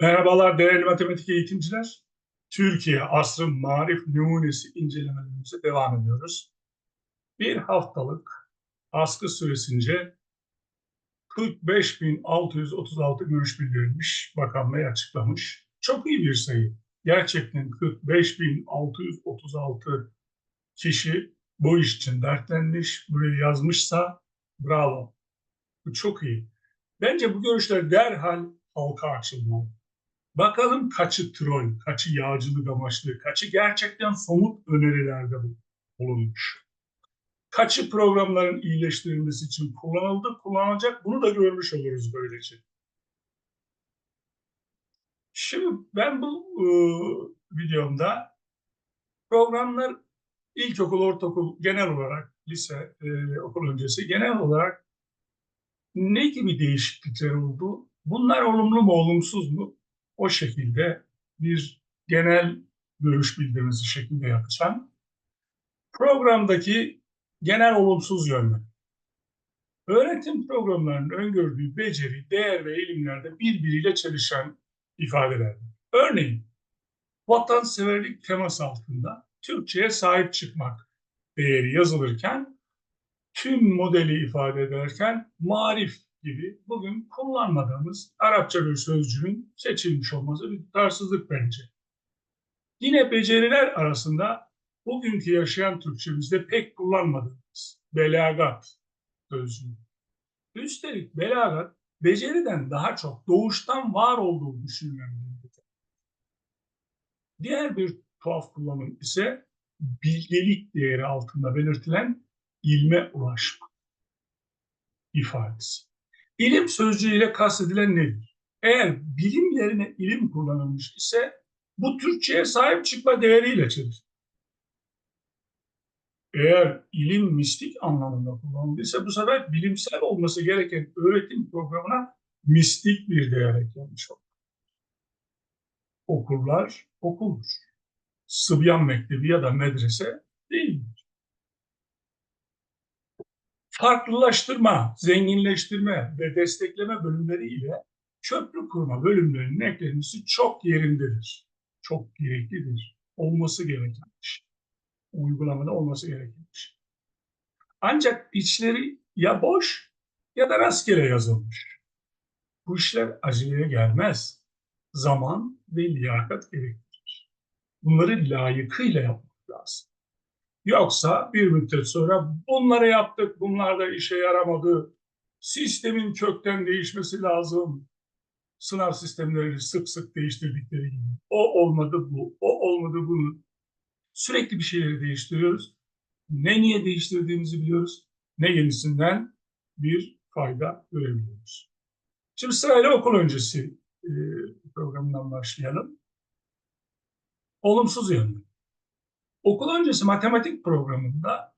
Merhabalar değerli matematik eğitimciler. Türkiye asrın marif numunesi incelemelerimize devam ediyoruz. Bir haftalık askı süresince 45.636 görüş bildirilmiş, Bakan açıklamış. Çok iyi bir sayı. Gerçekten 45.636 kişi bu iş için dertlenmiş, buraya yazmışsa bravo. Bu çok iyi. Bence bu görüşler derhal halka açılmalı. Bakalım kaçı troll, kaçı yağcılık amaçlı, kaçı gerçekten somut önerilerde bulunmuş. Kaçı programların iyileştirilmesi için kullanıldı, kullanılacak bunu da görmüş oluruz böylece. Şimdi ben bu e, videomda programlar ilkokul, ortaokul genel olarak, lise, e, okul öncesi genel olarak ne gibi değişiklikler oldu? Bunlar olumlu mu, olumsuz mu? O şekilde bir genel görüş bildirmesi şeklinde yapacağım. Programdaki genel olumsuz yönler. Öğretim programlarının öngördüğü beceri, değer ve eğilimlerde birbiriyle çelişen ifadeler. Örneğin, vatanseverlik teması altında Türkçe'ye sahip çıkmak değeri yazılırken tüm modeli ifade ederken marif gibi bugün kullanmadığımız Arapça bir sözcüğün seçilmiş olması bir tutarsızlık bence. Yine beceriler arasında bugünkü yaşayan Türkçemizde pek kullanmadığımız belagat sözcüğü. Üstelik belagat beceriden daha çok doğuştan var olduğu düşünülen Diğer bir tuhaf kullanım ise bilgelik değeri altında belirtilen ilme ulaşma ifadesi. İlim sözcüğüyle kastedilen nedir? Eğer bilim yerine ilim kullanılmış ise bu Türkçe'ye sahip çıkma değeriyle çelişir. Eğer ilim mistik anlamında kullanıldıysa bu sefer bilimsel olması gereken öğretim programına mistik bir değer eklenmiş olur. Okullar okuldur. Sıbyan Mektebi ya da medrese değildir farklılaştırma, zenginleştirme ve destekleme bölümleri ile köprü kurma bölümlerinin eklenmesi çok yerindedir. Çok gereklidir. Olması gereken iş. Uygulamada olması gereken iş. Ancak içleri ya boş ya da rastgele yazılmış. Bu işler aceleye gelmez. Zaman ve liyakat gerektirir. Bunları layıkıyla yapmak lazım. Yoksa bir müddet sonra bunları yaptık, bunlar da işe yaramadı. Sistemin kökten değişmesi lazım. Sınav sistemleri sık sık değiştirdikleri gibi. O olmadı bu, o olmadı bunu. Sürekli bir şeyleri değiştiriyoruz. Ne niye değiştirdiğimizi biliyoruz. Ne yenisinden bir fayda görebiliyoruz. Şimdi sırayla okul öncesi programından başlayalım. Olumsuz yönler. Okul öncesi matematik programında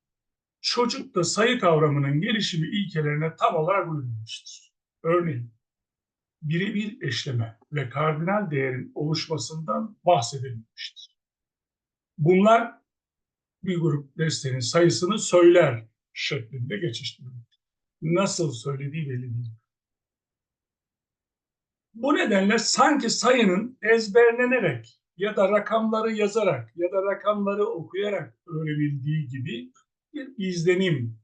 çocukta sayı kavramının gelişimi ilkelerine tam olarak uyulmuştur. Örneğin birebir eşleme ve kardinal değerin oluşmasından bahsedilmiştir. Bunlar bir grup destenin sayısını söyler şeklinde geçiştirilir. Nasıl söylediği belli değil. Bu nedenle sanki sayının ezberlenerek ya da rakamları yazarak ya da rakamları okuyarak öğrenildiği gibi bir izlenim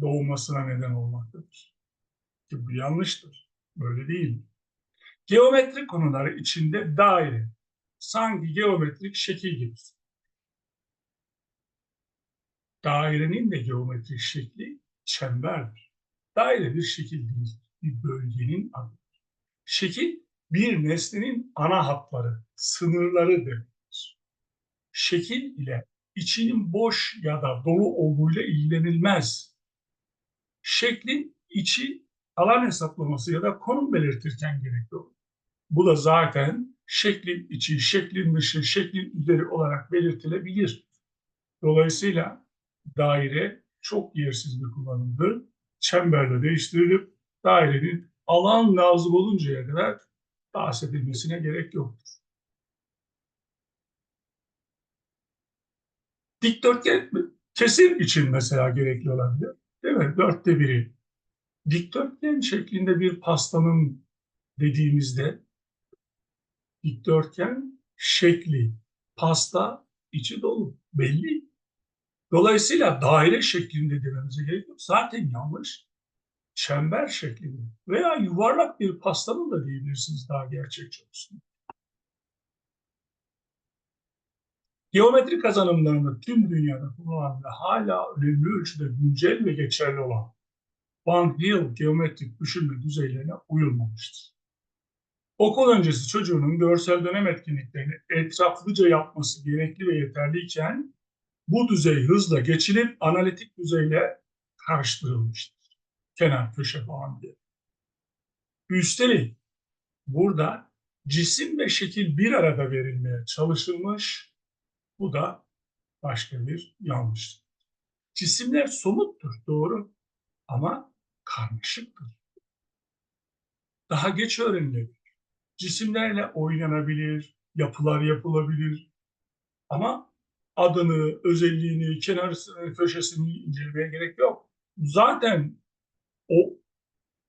doğmasına neden olmaktadır. Ki bu yanlıştır. Böyle değil. Geometri konuları içinde daire, sanki geometrik şekil gibi. Dairenin de geometrik şekli çemberdir. Daire bir şekil değil, bir bölgenin adıdır. Şekil bir nesnenin ana hatları, sınırları demektir. Şekil ile içinin boş ya da dolu olduğuyla ilgilenilmez. Şeklin içi alan hesaplaması ya da konum belirtirken gerekli olur. Bu da zaten şeklin içi, şeklin dışı, şeklin üzeri olarak belirtilebilir. Dolayısıyla daire çok yersiz bir kullanımdır. Çemberle değiştirilip dairenin alan lazım oluncaya kadar bahsedilmesine gerek yoktur. Dikdörtgen kesim için mesela gerekli olabilir. Değil mi? Dörtte biri. Dikdörtgen şeklinde bir pastanın dediğimizde dikdörtgen şekli, pasta içi dolu, belli. Dolayısıyla daire şeklinde dememize gerek yok. Zaten yanlış. Çember şeklinde veya yuvarlak bir pastanın da diyebilirsiniz daha gerçekçi olsun. Geometri kazanımlarında tüm dünyada kullanılan ve hala önemli ölçüde güncel ve geçerli olan Van Hill geometrik düşünme düzeylerine uyulmamıştır. Okul öncesi çocuğunun görsel dönem etkinliklerini etraflıca yapması gerekli ve yeterliyken bu düzey hızla geçilip analitik düzeyle karıştırılmıştır. Kenar köşe falan diye. Üstelik burada cisim ve şekil bir arada verilmeye çalışılmış. Bu da başka bir yanlıştır. Cisimler somuttur, doğru. Ama karmaşıktır. Daha geç öğrenilebilir. Cisimlerle oynanabilir, yapılar yapılabilir. Ama adını, özelliğini, kenarını, köşesini incelemeye gerek yok. Zaten o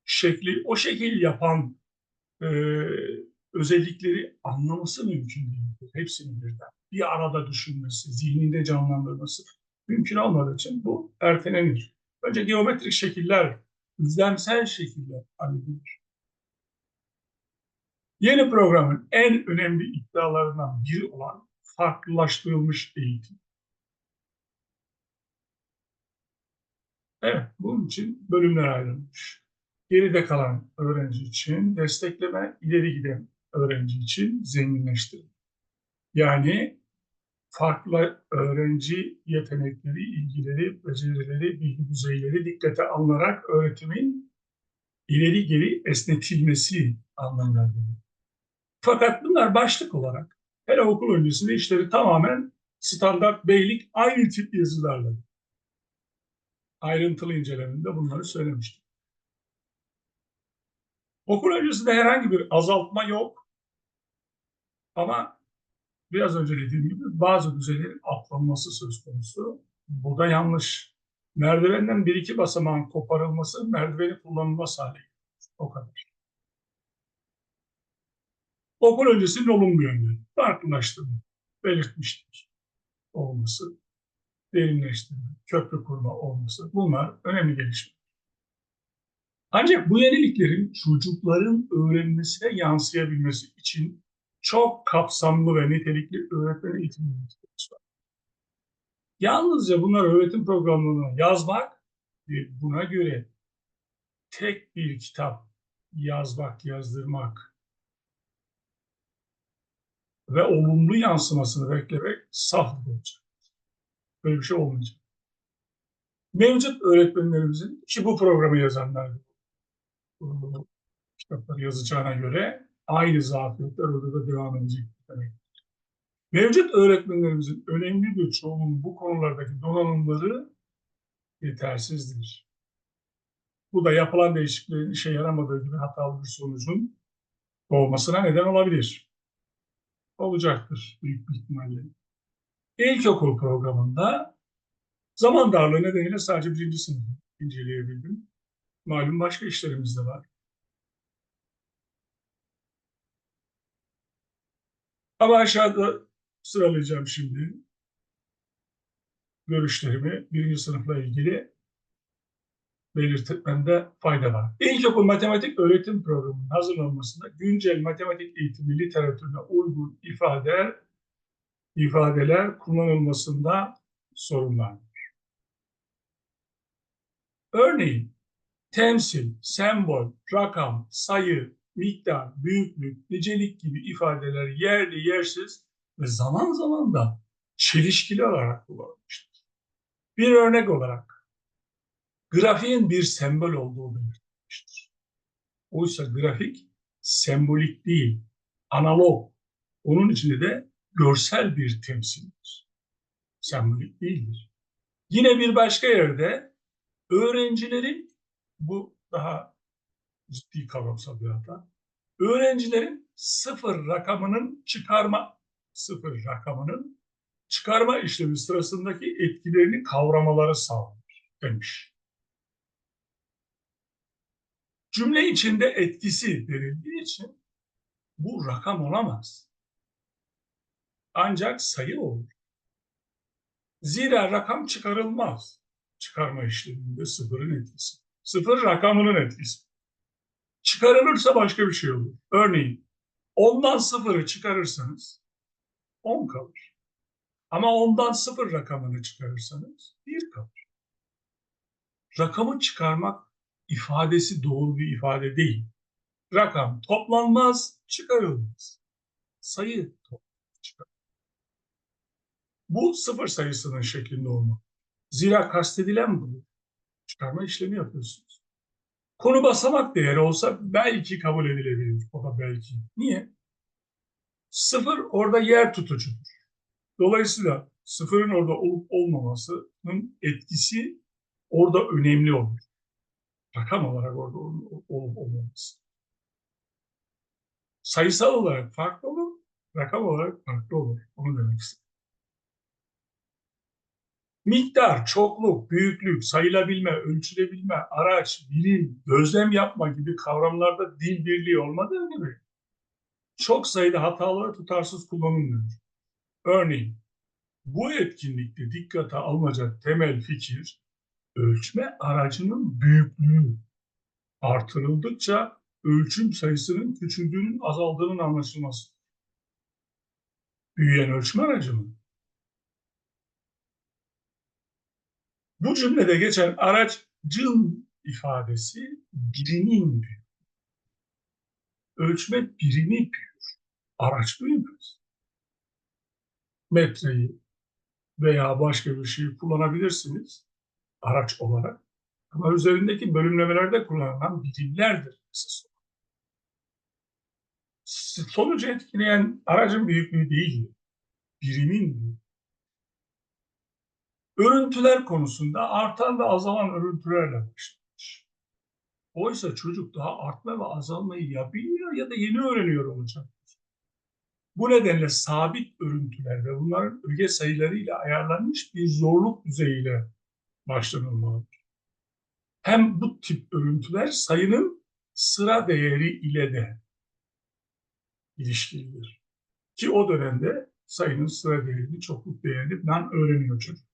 şekli, o şekil yapan e, özellikleri anlaması mümkün değildir. Hepsini birden. Bir arada düşünmesi, zihninde canlandırması mümkün olmadığı için bu ertelenir. Önce geometrik şekiller, düzlemsel şekiller halledilir. Yeni programın en önemli iddialarından biri olan farklılaştırılmış eğitim. Evet, bunun için bölümler ayrılmış. Geride kalan öğrenci için destekleme, ileri giden öğrenci için zenginleştirme. Yani farklı öğrenci yetenekleri, ilgileri, becerileri, bilgi düzeyleri dikkate alınarak öğretimin ileri geri esnetilmesi anlamına geliyor. Fakat bunlar başlık olarak hele okul öncesinde işleri tamamen standart beylik aynı tip yazılarla. Ayrıntılı inceleminde bunları söylemiştim. Okul öncesinde herhangi bir azaltma yok. Ama biraz önce dediğim gibi bazı düzeylerin atlanması söz konusu. Bu da yanlış. Merdivenden bir iki basamağın koparılması merdiveni kullanılmaz hale O kadar. Okul öncesinin olumlu yönleri. Farklılaştırma, belirtmiştik olması, derinleştirme, köprü kurma olması bunlar önemli gelişmeler. Ancak bu yeniliklerin çocukların öğrenmesine yansıyabilmesi için çok kapsamlı ve nitelikli öğretmen eğitimi ihtiyaç var. Yalnızca bunlar öğretim programlarına yazmak ve buna göre tek bir kitap yazmak, yazdırmak ve olumlu yansımasını beklemek saf olacak. Böyle bir şey olmayacak. Mevcut öğretmenlerimizin ki bu programı yazanlar kitapları yazacağına göre aynı zafiyetler orada da devam edecek demek. Mevcut öğretmenlerimizin önemli bir çoğunun bu konulardaki donanımları yetersizdir. Bu da yapılan değişikliklerin işe yaramadığı gibi hatalı bir sonucun doğmasına neden olabilir. Olacaktır büyük bir ihtimalle. İlkokul programında zaman darlığı nedeniyle sadece birinci sınıfı inceleyebildim. Malum başka işlerimiz de var. Ama aşağıda sıralayacağım şimdi görüşlerimi birinci sınıfla ilgili belirtmemde fayda var. İlkokul matematik öğretim programının hazırlanmasında güncel matematik eğitimi literatürüne uygun ifadeler, ifadeler kullanılmasında sorunlar var. Örneğin temsil, sembol, rakam, sayı, miktar, büyüklük, nicelik gibi ifadeler yerli yersiz ve zaman zaman da çelişkili olarak kullanılmıştır. Bir örnek olarak grafiğin bir sembol olduğu belirtilmiştir. Oysa grafik sembolik değil, analog. Onun içinde de görsel bir temsildir. Sembolik değildir. Yine bir başka yerde öğrencilerin bu daha ciddi kavramsal bir hata. Öğrencilerin sıfır rakamının çıkarma sıfır rakamının çıkarma işlemi sırasındaki etkilerini kavramaları sağlanır demiş. Cümle içinde etkisi verildiği için Bu rakam olamaz. Ancak sayı olur. Zira rakam çıkarılmaz. Çıkarma işleminde sıfırın etkisi. Sıfır rakamının etkisi. Çıkarılırsa başka bir şey olur. Örneğin ondan sıfırı çıkarırsanız 10 kalır. Ama ondan sıfır rakamını çıkarırsanız bir kalır. Rakamı çıkarmak ifadesi doğru bir ifade değil. Rakam toplanmaz, çıkarılmaz. Sayı toplanmaz, çıkarılmaz. Bu sıfır sayısının şeklinde olmak. Zira kastedilen bu. Çıkarma işlemi yapıyorsunuz. Konu basamak değeri olsa belki kabul edilebilir. O da belki. Niye? Sıfır orada yer tutucudur. Dolayısıyla sıfırın orada olup olmamasının etkisi orada önemli olur. Rakam olarak orada olup olmaması. Sayısal olarak farklı olur, rakam olarak farklı olur. Onu demek istedim. Miktar, çokluk, büyüklük, sayılabilme, ölçülebilme, araç, birim, gözlem yapma gibi kavramlarda dil birliği olmadığı gibi çok sayıda hatalı ve tutarsız kullanılmıyor. Örneğin bu etkinlikte dikkate alınacak temel fikir ölçme aracının büyüklüğü artırıldıkça ölçüm sayısının küçüldüğünün azaldığının anlaşılması. Büyüyen ölçme aracı mı? Bu cümlede geçen aracın ifadesi birimin büyür. Ölçme birimi büyür. Araç büyümez. Metreyi veya başka bir şeyi kullanabilirsiniz araç olarak. Ama üzerindeki bölümlemelerde kullanılan birimlerdir esas. Sonucu etkileyen aracın büyüklüğü değil, birimin büyüklüğü. Örüntüler konusunda artan ve azalan örüntülerle başlamış. Oysa çocuk daha artma ve azalmayı ya bilmiyor ya da yeni öğreniyor olacak. Bu nedenle sabit örüntüler ve bunların öge sayılarıyla ayarlanmış bir zorluk düzeyiyle başlanılmalıdır. Hem bu tip örüntüler sayının sıra değeri ile de ilişkilidir. Ki o dönemde sayının sıra değerini, çokluk değerini ben öğreniyor çocuk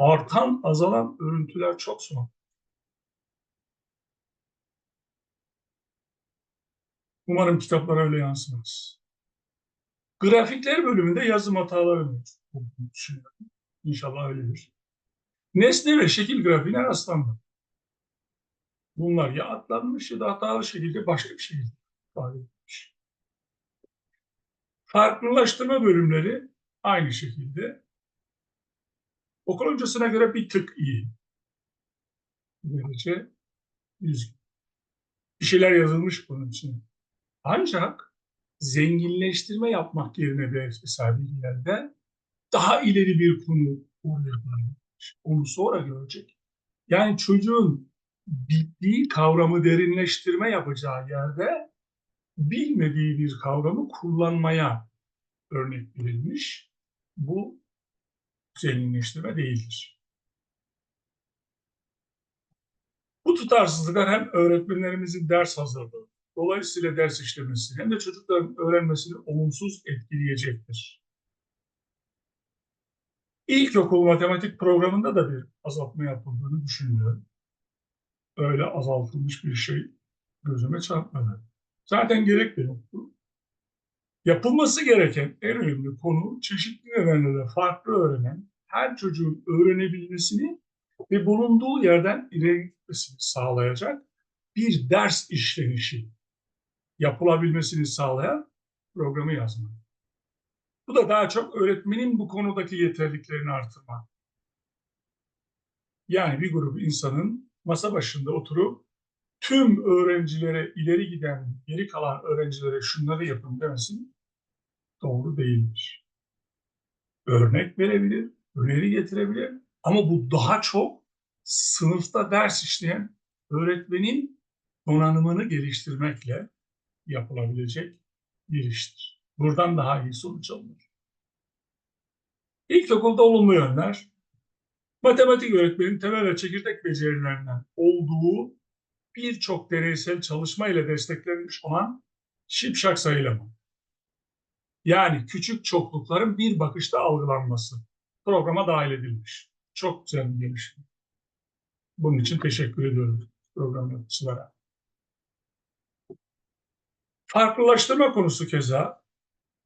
artan azalan örüntüler çok son. Umarım kitaplara öyle yansımaz. Grafikler bölümünde yazım hataları mevcut. İnşallah öyledir. Nesne ve şekil grafiğine rastlandı. Bunlar ya atlanmış ya da hatalı şekilde başka bir şey ifade edilmiş. Farklılaştırma bölümleri aynı şekilde Okul öncesine göre bir tık iyi. Böylece düzgün. Bir şeyler yazılmış bunun için. Ancak zenginleştirme yapmak yerine bir mesela bir yerde daha ileri bir konu oraya Onu sonra görecek. Yani çocuğun bildiği kavramı derinleştirme yapacağı yerde bilmediği bir kavramı kullanmaya örnek verilmiş. Bu zenginleştirme değildir. Bu tutarsızlıklar hem öğretmenlerimizin ders hazırlığı, dolayısıyla ders işlemesini hem de çocukların öğrenmesini olumsuz etkileyecektir. İlkokul matematik programında da bir azaltma yapıldığını düşünüyorum. Öyle azaltılmış bir şey gözüme çarpmadı. Zaten gerek de yoktu. Yapılması gereken en önemli konu çeşitli nedenlerle farklı öğrenen her çocuğun öğrenebilmesini ve bulunduğu yerden ileri gitmesini sağlayacak bir ders işlenişi yapılabilmesini sağlayan programı yazmak. Bu da daha çok öğretmenin bu konudaki yeterliklerini artırmak. Yani bir grup insanın masa başında oturup tüm öğrencilere ileri giden, geri kalan öğrencilere şunları yapın demesin doğru değildir. Örnek verebilir, öneri getirebilir. Ama bu daha çok sınıfta ders işleyen öğretmenin donanımını geliştirmekle yapılabilecek bir iştir. Buradan daha iyi sonuç alınır. İlkokulda olumlu yönler, matematik öğretmenin temel ve çekirdek becerilerinden olduğu birçok deneysel çalışma ile desteklenmiş olan Şipşak sayılama. Yani küçük çoklukların bir bakışta algılanması programa dahil edilmiş. Çok güzel bir gelişme. Bunun için teşekkür ediyorum program yapıcılara. Farklılaştırma konusu keza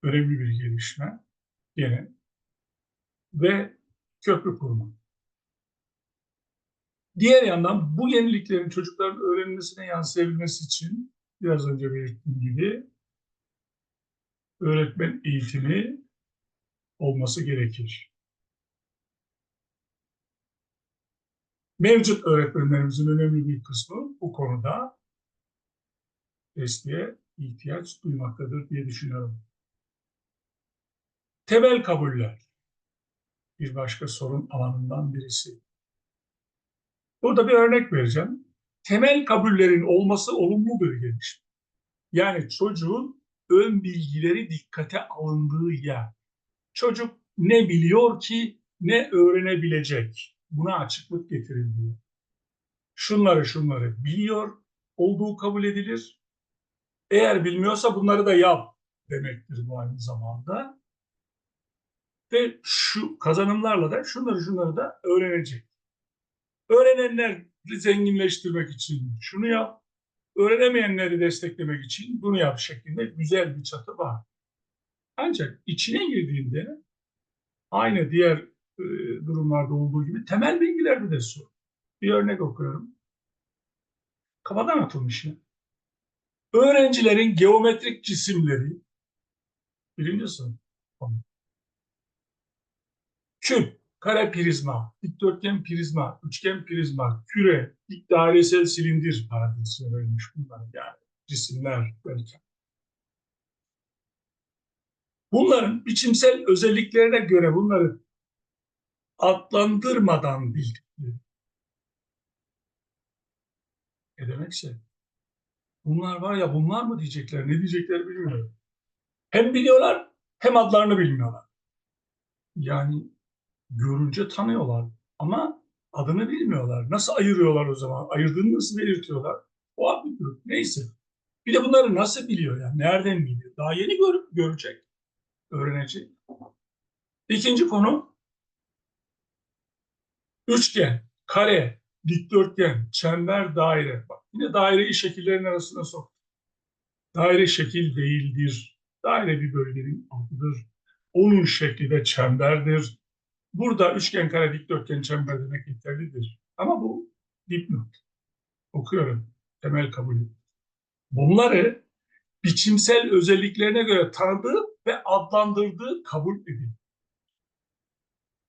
önemli bir gelişme yine ve köprü kurma. Diğer yandan bu yeniliklerin çocukların öğrenmesine yansıyabilmesi için biraz önce belirttiğim gibi öğretmen eğitimi olması gerekir. Mevcut öğretmenlerimizin önemli bir kısmı bu konuda desteğe ihtiyaç duymaktadır diye düşünüyorum. Temel kabuller bir başka sorun alanından birisi. Burada bir örnek vereceğim. Temel kabullerin olması olumlu bir gelişme. Yani çocuğun ön bilgileri dikkate alındığı yer. Çocuk ne biliyor ki ne öğrenebilecek. Buna açıklık getiriliyor. Şunları şunları biliyor olduğu kabul edilir. Eğer bilmiyorsa bunları da yap demektir bu aynı zamanda. Ve şu kazanımlarla da şunları şunları da öğrenecek. Öğrenenleri zenginleştirmek için şunu yap, öğrenemeyenleri desteklemek için bunu yap şeklinde güzel bir çatı var. Ancak içine girdiğinde aynı diğer e, durumlarda olduğu gibi temel bilgilerde de sorun. Bir örnek okuyorum. Kafadan atılmış ya. Öğrencilerin geometrik cisimleri birinci sınıf. Küp, kare prizma, dikdörtgen prizma, üçgen prizma, küre, dik dairesel silindir paradisi verilmiş bunlar yani cisimler belki. Bunların biçimsel özelliklerine göre bunları adlandırmadan bildikleri. Ne demekse bunlar var ya bunlar mı diyecekler ne diyecekler bilmiyorum. Hem biliyorlar hem adlarını bilmiyorlar. Yani görünce tanıyorlar ama adını bilmiyorlar. Nasıl ayırıyorlar o zaman? Ayırdığını nasıl belirtiyorlar? O abi Neyse. Bir de bunları nasıl biliyor yani? Nereden biliyor? Daha yeni görüp görecek, öğrenecek. İkinci konu üçgen, kare, dikdörtgen, çember, daire. Bak yine daireyi şekillerin arasına sok. Daire şekil değildir. Daire bir bölgenin adıdır. Onun şekli de çemberdir. Burada üçgen, kare, dikdörtgen, çember demek yeterlidir. Ama bu dipnot. Okuyorum. Temel kabulü. Bunları biçimsel özelliklerine göre tanıdığı ve adlandırdığı kabul edilir.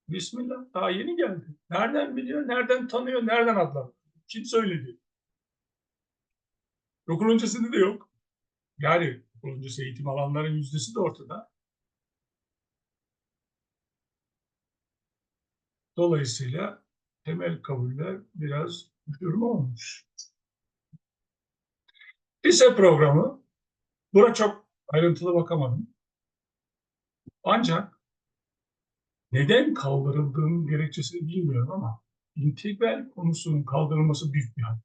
Bismillah daha yeni geldi. Nereden biliyor, nereden tanıyor, nereden adlandırıyor? Kim söyledi? Okul öncesinde de yok. Yani okul öncesi eğitim alanların yüzdesi de ortada. Dolayısıyla temel kabuller biraz düşürme olmuş. Lise programı, buna çok ayrıntılı bakamadım. Ancak neden kaldırıldığının gerekçesini bilmiyorum ama integral konusunun kaldırılması büyük bir hal.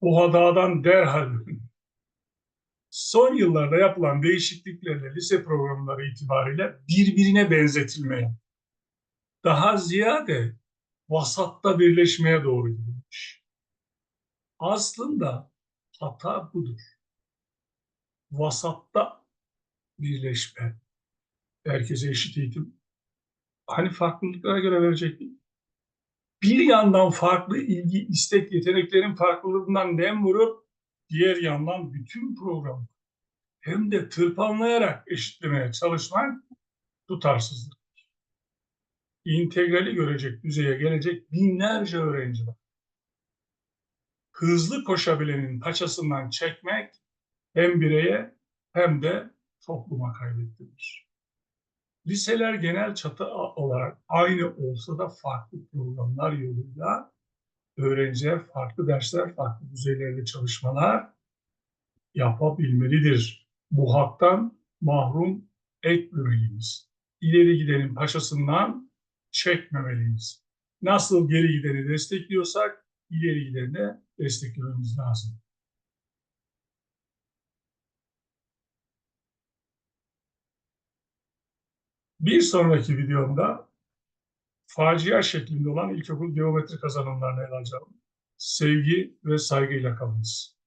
O hadadan derhal son yıllarda yapılan değişikliklerle lise programları itibariyle birbirine benzetilmeye daha ziyade vasatta birleşmeye doğru gidilmiş. Aslında hata budur. Vasatta birleşme. Herkese eşit eğitim. Hani farklılıklara göre verecek mi? Bir yandan farklı ilgi, istek, yeteneklerin farklılığından dem vurup diğer yandan bütün programı hem de tırpanlayarak eşitlemeye çalışmak tutarsızlık integrali görecek düzeye gelecek binlerce öğrenci var. Hızlı koşabilenin paçasından çekmek hem bireye hem de topluma kaybettirir. Liseler genel çatı olarak aynı olsa da farklı programlar yoluyla öğrenciler farklı dersler, farklı düzeylerde çalışmalar yapabilmelidir. Bu haktan mahrum etmemeliyiz. İleri gidenin paşasından çekmemeliyiz. Nasıl geri gideri destekliyorsak ileri gideri de desteklememiz lazım. Bir sonraki videomda facia şeklinde olan ilkokul geometri kazanımlarını ele alacağım. Sevgi ve saygıyla kalınız.